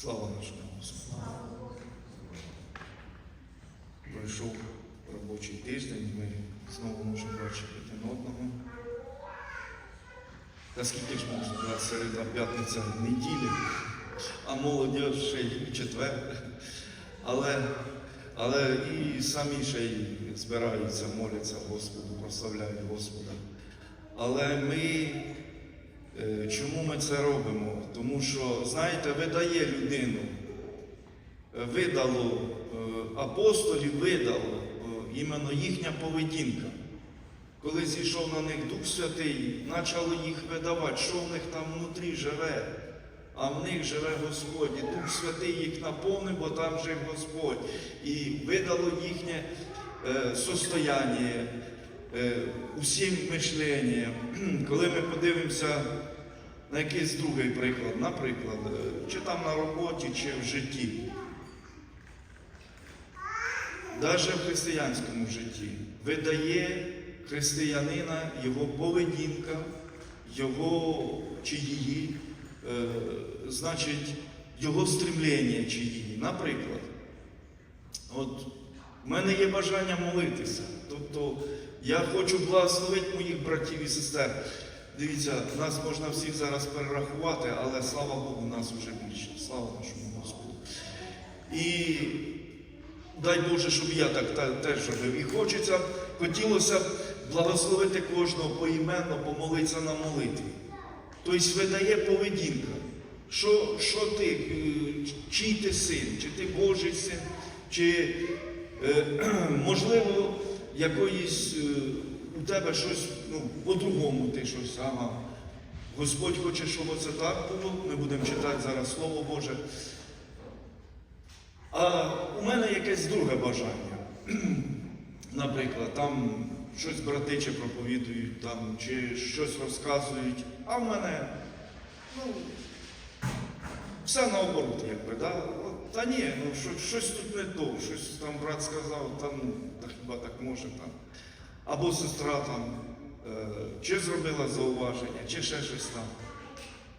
Слава нашому Господу. Пройшов робочий тиждень, ми знову можемо бачити один одного. Та скільки ж можна брати середа п'ятниця неділя, а молодь ще й четвер. Але, але і самі ще й збираються, моляться Господу, прославляють Господа. Але ми Чому ми це робимо? Тому що, знаєте, видає людину, е, видало е, апостолів, видало е, іменно їхня поведінка. Коли зійшов на них Дух Святий, почало їх видавати, що в них там внутрі живе. А в них живе Господь, і Дух Святий їх наповнив, бо там жив Господь. І видало їхнє е, состояння, е, усім мишленням. Коли ми подивимося на якийсь другий приклад, наприклад, е, чи там на роботі, чи в житті. Навіть в християнському житті видає християнина його поведінка, його чи її, е, значить, його стремлення чи її. Наприклад, от в мене є бажання молитися. Тобто я хочу благословити моїх братів і сестер. Дивіться, нас можна всіх зараз перерахувати, але слава Богу, нас вже більше. Слава нашому Господу. І дай Боже, щоб я так та- теж робив. І хочеться, хотілося б благословити кожного поіменно, помолитися на молитві. Тобто видає поведінка. Що, що ти, е, чий ти син, чи ти Божий син, чи е, можливо якоїсь е, у тебе щось, ну, по-другому ти щось, ага. Господь хоче, щоб оце так було. Ми будемо читати зараз Слово Боже. А у мене якесь друге бажання. Наприклад, там щось брати чи проповідують, там, чи щось розказують, а в мене, ну, все наоборот, якби, да? Та ні, ну що, щось тут не то, щось там брат сказав, там та хіба так може там. Або сестра там чи зробила зауваження, чи ще щось там.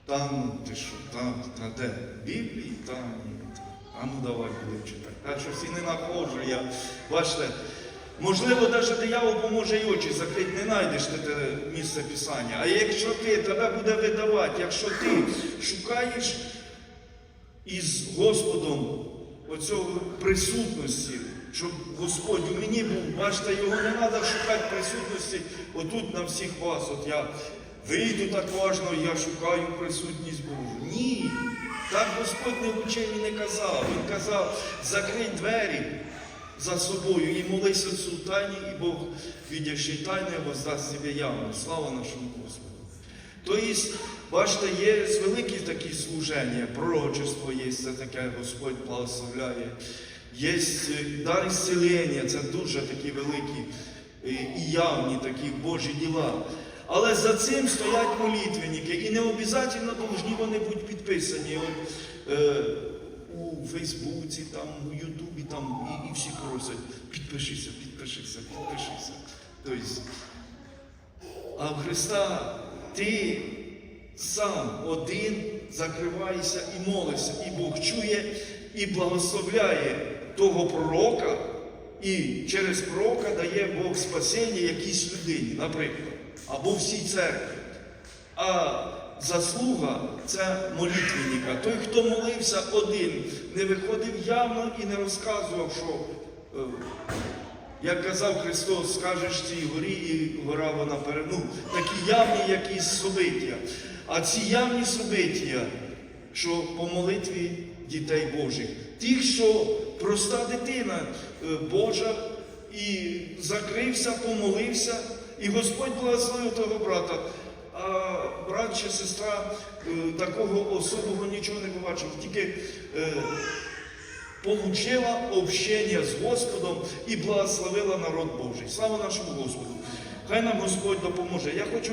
Там ти що, там, та де? Біблії, там, а ну давай будемо читати. Так що всі не нахожу я. Бачите, можливо, навіть диявол поможе і очі закрити, не знайдеш ти те місце Писання. А якщо ти тебе буде видавати, якщо ти шукаєш із Господом оцього присутності, щоб Господь у мені був, бачите, його не треба шукати присутності отут на всіх вас. От я вийду так важно, я шукаю присутність Божу. Ні. Так Господь не вчив і не казав. Він казав, закрий двері за собою і молись Отцу в тайні, і Бог, відявши тайне, воздасть себе явно. Слава нашому Господу. Тобто, бачите, є великі такі служення, пророчество є, це таке Господь благословляє. Є е, дар ісцелення, це дуже такі великі е, і явні такі Божі діла. Але за цим стоять молитвенники, і не обов'язково повинні вони бути підписані. От, е, у Фейсбуці, там, у Ютубі, там, і, і всі просять, підпишися, підпишися, підпишися. Тобто, а в Христа ти сам один закриваєшся і молишся, і Бог чує і благословляє того пророка, і через пророка дає Бог спасіння якійсь людині, наприклад, або всій церкві. А заслуга це молитвенника. Той, хто молився один, не виходив явно і не розказував, що. е, як казав Христос, скажеш цій горі, і гора вона пере... ну, такі явні якісь собиття. А ці явні собиття, що по молитві дітей Божих, тих, що проста дитина е, Божа, і закрився, помолився, і Господь благословив того брата. А брат чи сестра е, такого особого нічого не побачив, тільки е, получила общення з Господом і благословила народ Божий. Слава нашому Господу! Хай нам Господь допоможе. Я хочу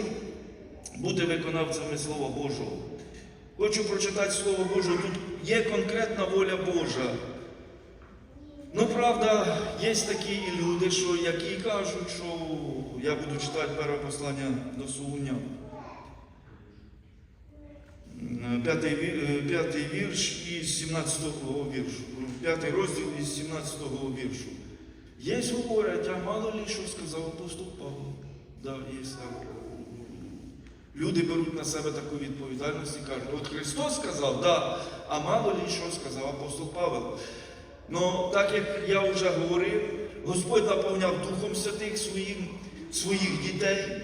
бути виконавцями Слова Божого. Хочу прочитати Слово Боже. Тут є конкретна воля Божа. Ну, правда, є такі і люди, що, які кажуть, що я буду читати перше послання до Солунян. П'ятий, е, п'ятий вірш і 17 17-го віршу, 5 розділ із 17-го віршу. Є говорять, а мало лі що сказав апостол Павло. Да. Люди беруть на себе таку відповідальність і кажуть, от Христос сказав, да, а мало лі що сказав апостол Павло. Ну, так як я вже говорив, Господь наповняв Духом Святих своїм, своїх дітей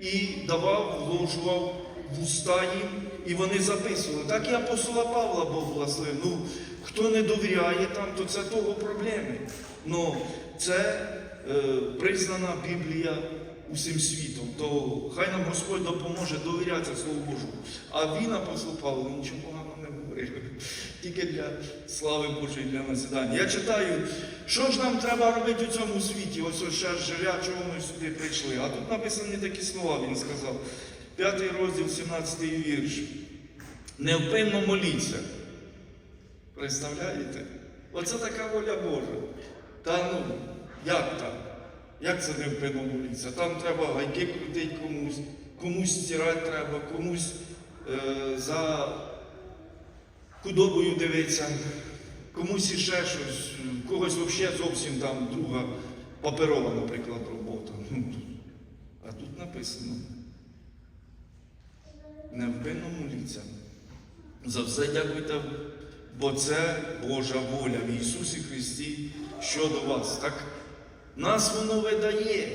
і давав, вложував в уста їм, і вони записували. Так і апостола Павла Бог благословив. Ну, хто не довіряє там, то це того проблеми. Ну, це е, признана Біблія усім світом. То хай нам Господь допоможе довіряти Слову Божому. А він, апостол Павло, нічого говорив. Тільки для слави Божої, для назидання. Я читаю, що ж нам треба робити у цьому світі? Ось ось ще живя, чого ми сюди прийшли. А тут написані такі слова, він сказав. П'ятий розділ, 17 вірш. Невпинно моліться. Представляєте? Оце така воля Божа. Та ну, як так? Як це невпинно моліться? Там треба гайки крутити комусь, комусь стирати треба, комусь е, за худобою дивитися, комусь іще щось, когось взагалі зовсім там друга паперова, наприклад, робота. Ну, А тут написано. Невпинно моліться. За все дякуйте, бо це Божа воля в Ісусі Христі щодо вас. Так нас воно видає.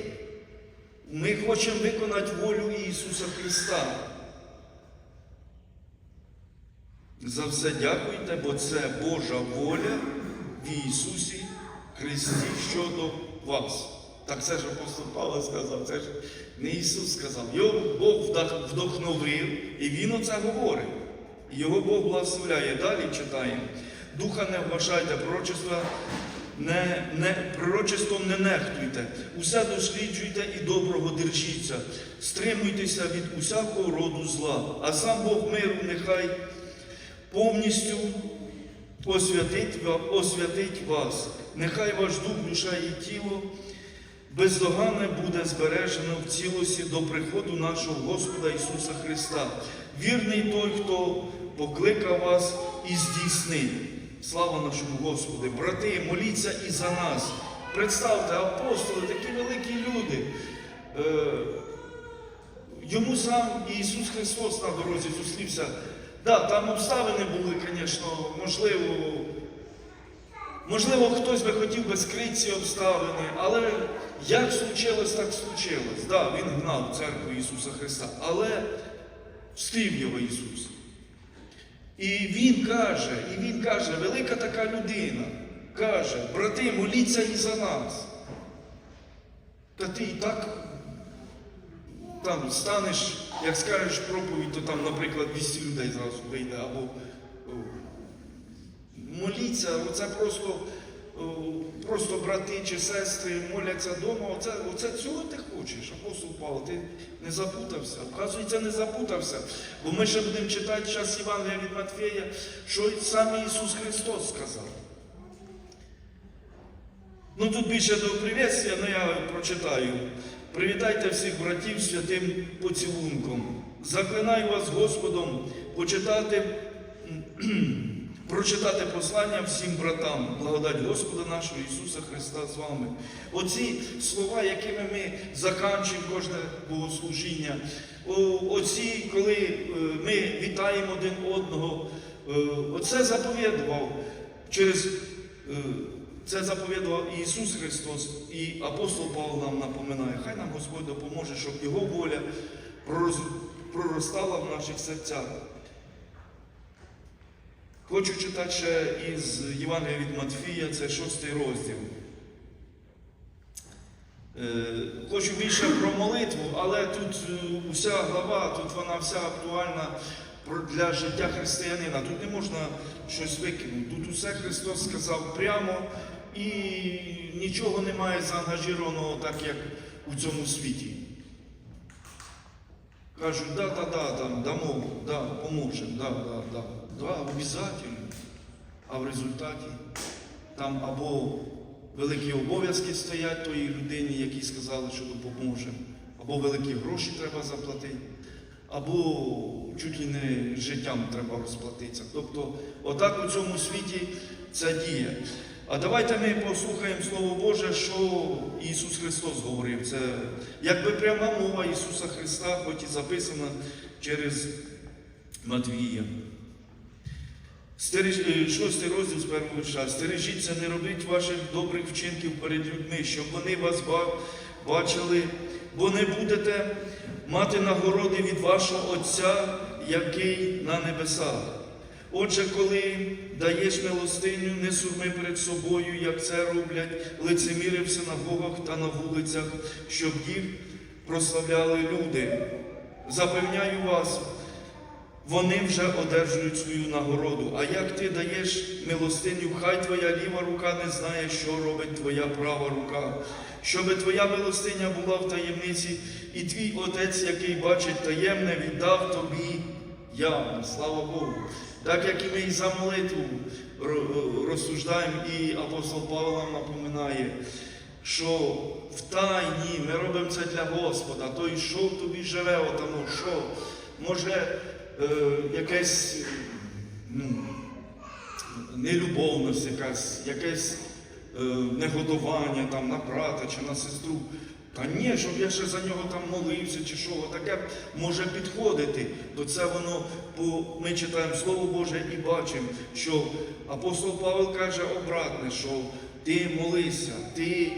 Ми хочемо виконати волю Ісуса Христа. За все дякуйте, бо це Божа воля в Ісусі Христі щодо вас. Так це ж апостол Павло сказав, це ж не Ісус сказав. Його Бог вдохновив, і Він оце говорить. Його Бог благословляє. Далі читаємо. Духа не вважайте, пророчества не, не, пророчеством не нехтуйте, усе досліджуйте і доброго держіться, стримуйтеся від усякого роду зла, а сам Бог миру нехай повністю освятить, освятить вас. Нехай ваш дух, душа і тіло бездоганне буде збережено в цілості до приходу нашого Господа Ісуса Христа. Вірний той, хто покликав вас і здійснив. Слава нашому Господу! Брати, моліться і за нас. Представте, апостоли, такі великі люди. Е, Йому сам Ісус Христос на дорозі зустрівся. Да, там обставини були, звісно, можливо, можливо, хтось би хотів би скрити ці обставини, але як случилось, так случилось. Да, він гнав церкву Ісуса Христа, але встрів його Ісус. І Він каже, і Він каже, велика така людина, каже, брати, моліться і за нас. Та ти і так там станеш, як скажеш проповідь, то там, наприклад, 200 людей зразу вийде, або моліться, оце просто, просто брати чи сестри моляться вдома. Оце, оце цього ти хочеш, апостол Павло, ти не запутався. Вказується, не запутався. Бо ми ще будемо читати час Євангелія від Матфея, що сам Ісус Христос сказав. Ну тут більше до привітствия, але я прочитаю. Привітайте всіх братів святим поцілунком. Заклинаю вас Господом почитати, прочитати послання всім братам. Благодать Господа нашого Ісуса Христа з вами. Оці слова, якими ми заканчуємо кожне богослужіння, оці, коли е, ми вітаємо один одного, е, оце заповідував через. Це заповідував і Ісус Христос, і апостол Павло нам напоминає. Хай нам Господь допоможе, щоб Його воля проростала в наших серцях. Хочу читати ще із Євангелія від Матфія, це шостий розділ. Е, Хочу більше про молитву, але тут е, уся глава, тут вона вся актуальна для життя християнина. Тут не можна щось викинути. Тут усе Христос сказав прямо і нічого немає заангажованого так, як у цьому світі. Кажуть, да, да, да, там, дамо, да, поможемо, да, да, да, да, обов'язково. А в результаті там або великі обов'язки стоять тої людині, якій сказали, що допоможемо, або великі гроші треба заплатити, або чуть ли не життям треба розплатитися. Тобто, отак у цьому світі це діє. А давайте ми послухаємо Слово Боже, що Ісус Христос говорив. Це якби пряма мова Ісуса Христа, хоч і записана через Матвія. Е, Шостий розділ з першого вірша. Стережіться, не робіть ваших добрих вчинків перед людьми, щоб вони вас бачили, бо не будете мати нагороди від вашого Отця, який на небесах. Отже, коли даєш милостиню, не сурми перед собою, як це роблять лицеміри в синагогах та на вулицях, щоб їх прославляли люди. Запевняю вас, вони вже одержують свою нагороду. А як ти даєш милостиню, хай твоя ліва рука не знає, що робить твоя права рука. Щоби твоя милостиня була в таємниці, і твій Отець, який бачить таємне, віддав тобі явно. Слава Богу. Так як і ми і за молитву розсуждаємо, і апостол Павло нам напоминає, що в тайні ми робимо це для Господа. Той, що в тобі живе, отамо, що може е, якесь ну, нелюбовність, якась, якесь е, негодування там, на брата чи на сестру. Та ні, щоб я ще за нього там молився чи що, таке може підходити. То це воно, бо ми читаємо Слово Боже і бачимо, що апостол Павел каже обратне, що ти молися, ти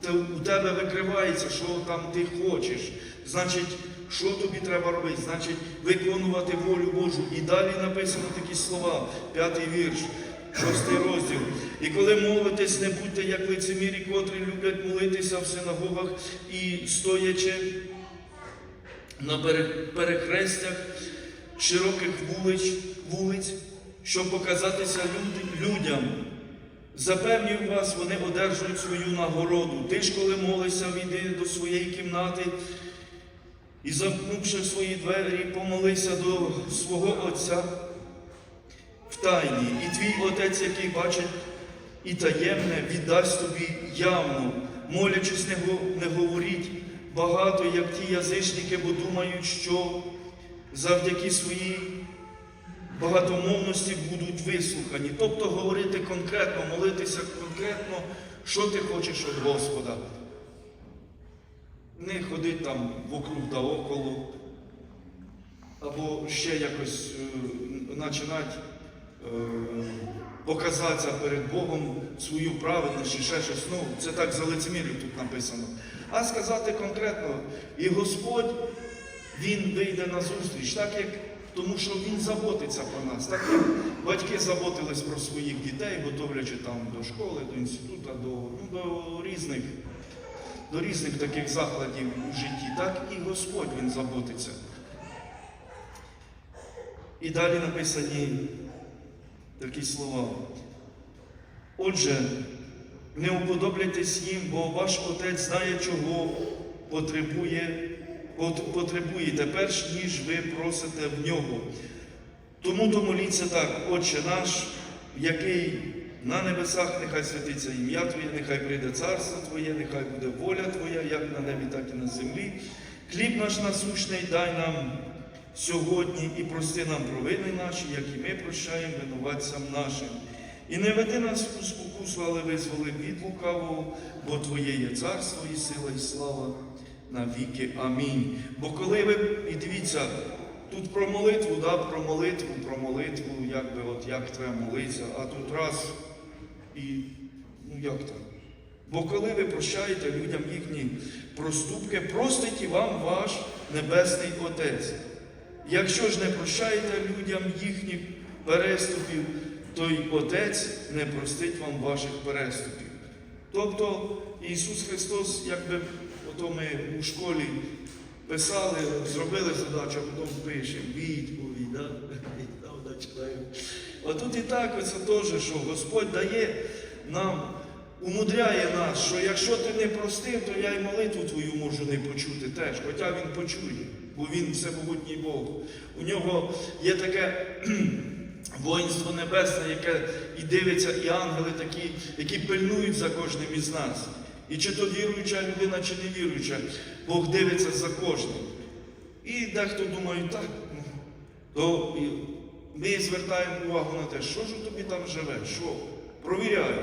те- у тебе викривається, що там ти хочеш. Значить, що тобі треба робити? Значить, виконувати волю Божу. І далі написано такі слова, п'ятий вірш, шостий розділ. І коли молитесь, не будьте як лицемірі, котрі люблять молитися в синагогах і стоячи на перехрестях широких вулиць, вулиць щоб показатися люд- людям. Запевнюю вас, вони одержують свою нагороду. Ти ж, коли молишся, війди до своєї кімнати і, замкнувши свої двері, помолися до свого Отця тайні. І твій Отець, який бачить і таємне, віддасть тобі явно, молячись, не, го- не говоріть багато, як ті язичники, бо думають, що завдяки своїй багатомовності будуть вислухані. Тобто говорити конкретно, молитися конкретно, що ти хочеш від Господа. Не ходити там вокруг да около, або ще якось е, починати показатися перед Богом свою праведність чи ще щось. Ну, це так за лицемірів тут написано. А сказати конкретно, і Господь він вийде на зустріч, так як тому що він заботиться про нас, так як батьки заботились про своїх дітей, готовлячи там до школи, до інституту, до, ну, до різних. До різних таких закладів у житті, так і Господь Він заботиться. І далі написані такі слова. Отже, не уподобляйтесь їм, бо ваш Отець знає, чого потребує, пот- потребуєте, перш ніж ви просите в нього. Тому то моліться так, Отче наш, який на небесах, нехай святиться ім'я Твоє, нехай прийде царство Твоє, нехай буде воля Твоя, як на небі, так і на землі. Хліб наш насущний дай нам сьогодні і прости нам провини наші, як і ми прощаємо винуватцям нашим. І не веди нас у спокусу, але визволи від лукавого, бо Твоє є царство і сила, і слава на віки. Амінь. Бо коли ви, і дивіться, тут про молитву, да, про молитву, про молитву, як би, от як треба молитися, а тут раз і ну як там? Бо коли ви прощаєте людям їхні проступки, простить і вам ваш Небесний Отець. Якщо ж не прощаєте людям їхніх переступів, то й Отець не простить вам ваших переступів. Тобто Ісус Христос, якби ото ми у школі писали, зробили задачу, а потім пишемо відповідь, да? Читаємо. Отут і так це теж, що Господь дає нам, умудряє нас, що якщо ти не простив, то я й молитву твою можу не почути теж, хоча він почує, бо він всемогутній Бог. У нього є таке воїнство небесне, яке і дивиться, і ангели такі, які пильнують за кожним із нас. І чи то віруюча людина, чи не віруюча, Бог дивиться за кожним. І дехто думає, так, ну, то ми звертаємо увагу на те, що ж у тобі там живе, що? Провіряємо.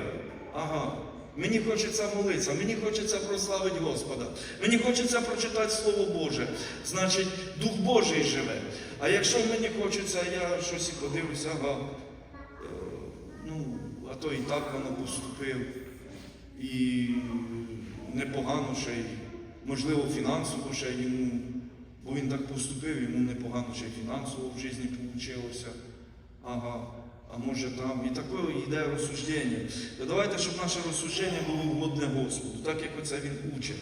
Ага. Мені хочеться молитися, мені хочеться прославити Господа, мені хочеться прочитати Слово Боже. Значить, Дух Божий живе. А якщо мені хочеться, я щось і подивлюся, ага, е, ну, а то і так воно поступив. І непогано ще й, можливо, фінансово ще йому, бо він так поступив, йому непогано ще й фінансово в житті вийшло. Ага, а може там. І таке йде розсуждення. То давайте, щоб наше розсуждення було угодне Господу, так як оце він учить.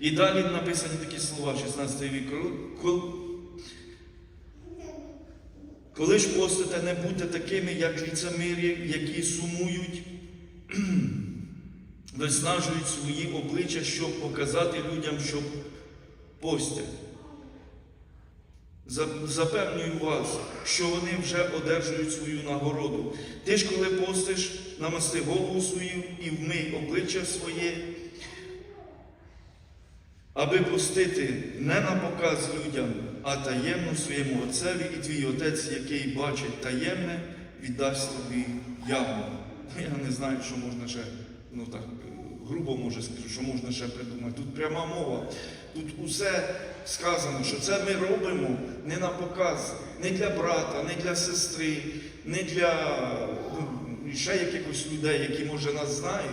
І далі написані такі слова, 16 вік. Коли ж постите, не будьте такими, як ліцемирі, які сумують, виснажують свої обличчя, щоб показати людям, що постять. За- Запевнюю вас, що вони вже одержують свою нагороду. Ти ж, коли постиш, намасти голову свою і вмий обличчя своє, аби пустити не на показ людям, а таємно своєму Отцеві, і твій Отець, який бачить таємне, віддасть тобі явно. Я не знаю, що можна ще, ну так, грубо може скажу, що можна ще придумати. Тут пряма мова. Тут усе сказано, що це ми робимо не на показ, не для брата, не для сестри, не для ну, ще якихось людей, які може нас знають.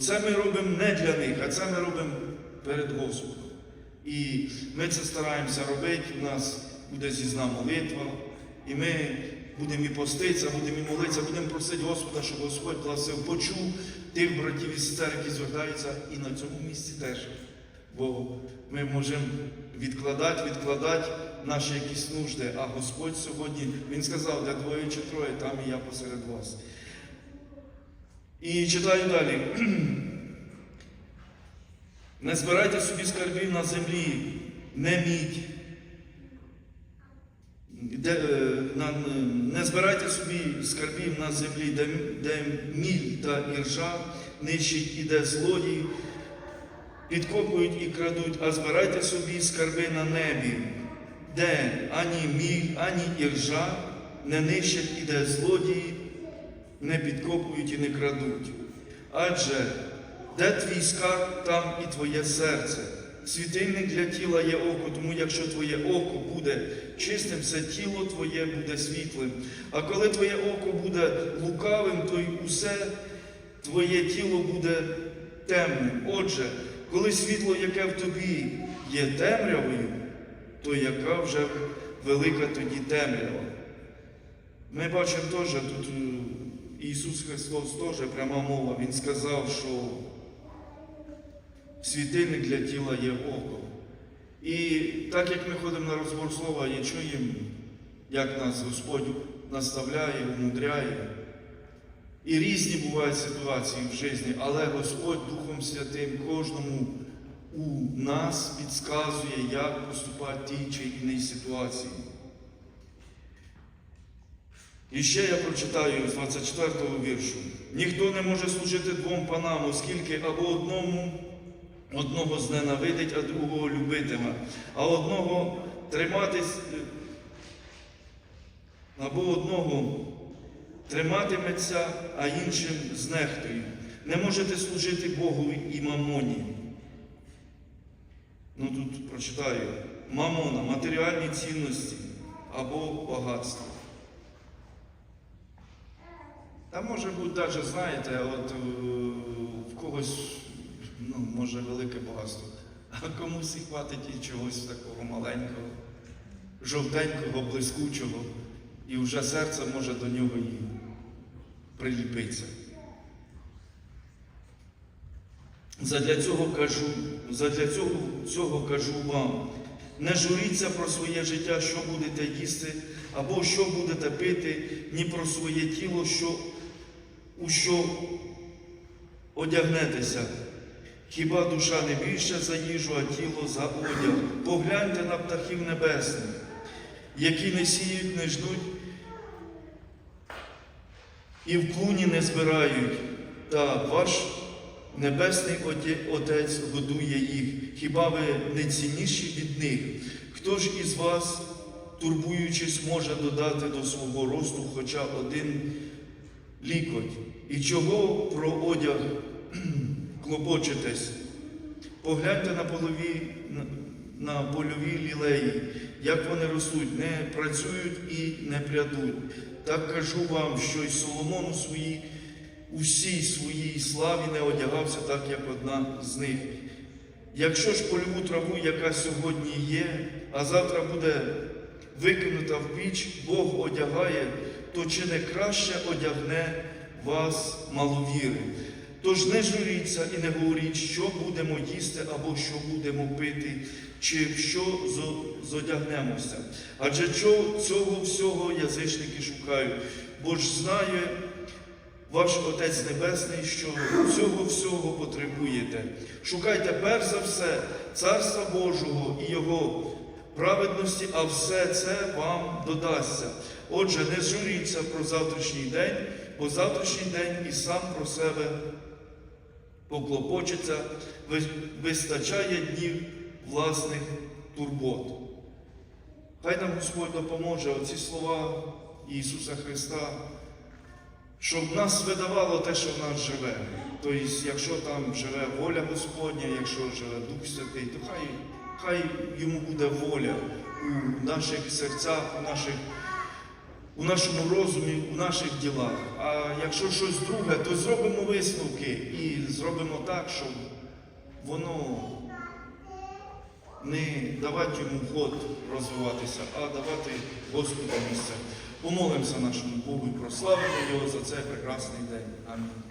Це ми робимо не для них, а це ми робимо перед Господом. І ми це стараємося робити. У нас буде зізна молитва, і ми будемо і поститися, будемо і молитися, будемо просити Господа, щоб Господь благословив, почув тих братів і сестер, які звертаються і на цьому місці теж. Бо ми можемо відкладати, відкладати наші якісь нужди, а Господь сьогодні, Він сказав, де двоє чи троє, там і я посеред вас. І читаю далі. Не збирайте собі скарбів на землі, не мідь. Де, е, на, не збирайте собі скарбів на землі, де, де міль та іржа нищить і де злодії, підкопують і крадуть, а збирайте собі скарби на небі, де ані міль, ані іржа не нищать і де злодії не підкопують і не крадуть. Адже де твій скарб, там і твоє серце. Світильник для тіла є око, тому якщо твоє око буде чистим, все тіло твоє буде світлим. А коли твоє око буде лукавим, то й усе твоє тіло буде темним. Отже, коли світло, яке в тобі є темрявою, то яка вже велика тоді темрява? Ми бачимо теж тут е, Ісус Христос теж пряма мова. Він сказав, що світильник для тіла є око. І так як ми ходимо на розбор слова і чуємо, як нас Господь наставляє, умудряє. І різні бувають ситуації в житті, але Господь Духом Святим кожному у нас підказує, як поступати в тій чи іній ситуації. І ще я прочитаю з 24-го віршу. Ніхто не може служити двом панам, оскільки або одному одного зненавидить, а другого любитиме, а одного триматись, або одного триматиметься, а іншим знехтою. Не можете служити Богу і мамоні. Ну тут прочитаю. Мамона, матеріальні цінності або багатство. Та може бути навіть, знаєте, от е, в когось, може, велике багатство, а комусь і хватить і чогось такого маленького, жовтенького, блискучого, і вже серце може до нього і приліпитися. Задля цього кажу, задля цього, цього кажу вам, не журіться про своє життя, що будете їсти, або що будете пити, ні про своє тіло, що, у що одягнетеся. Хіба душа не більше за їжу, а тіло за одяг? Погляньте на птахів небесних, які не сіють, не ждуть і в клуні не збирають, та ваш Небесний Отець годує їх. Хіба ви не цінніші від них? Хто ж із вас, турбуючись, може додати до свого росту хоча один лікоть? І чого про одяг клопочетесь? Погляньте на полові, на, польові лілеї, як вони ростуть, не працюють і не прядуть. Так кажу вам, що й Соломон у своїй, у всій своїй славі не одягався так, як одна з них. Якщо ж польову траву, яка сьогодні є, а завтра буде викинута в піч, Бог одягає, то чи не краще одягне вас маловіри? Тож не журіться і не говоріть, що будемо їсти або що будемо пити, чи що зодягнемося. Адже цього всього язичники шукають, бо ж знає ваш Отець Небесний, що цього всього потребуєте. Шукайте перш за все Царства Божого і Його праведності, а все це вам додасться. Отже, не журіться про завтрашній день, бо завтрашній день і сам про себе поклопочеться, вистачає днів власних турбот. Хай нам Господь допоможе оці слова Ісуса Христа, щоб нас видавало те, що в нас живе. Тобто, якщо там живе воля Господня, якщо живе Дух Святий, то хай, хай йому буде воля у наших серцях, у наших у нашому розумі, у наших ділах. А якщо щось друге, то зробимо висновки і зробимо так, щоб воно не давати йому ход розвиватися, а давати Господу місце. Помолимося нашому Богу і прославимо Його за цей прекрасний день. Амінь.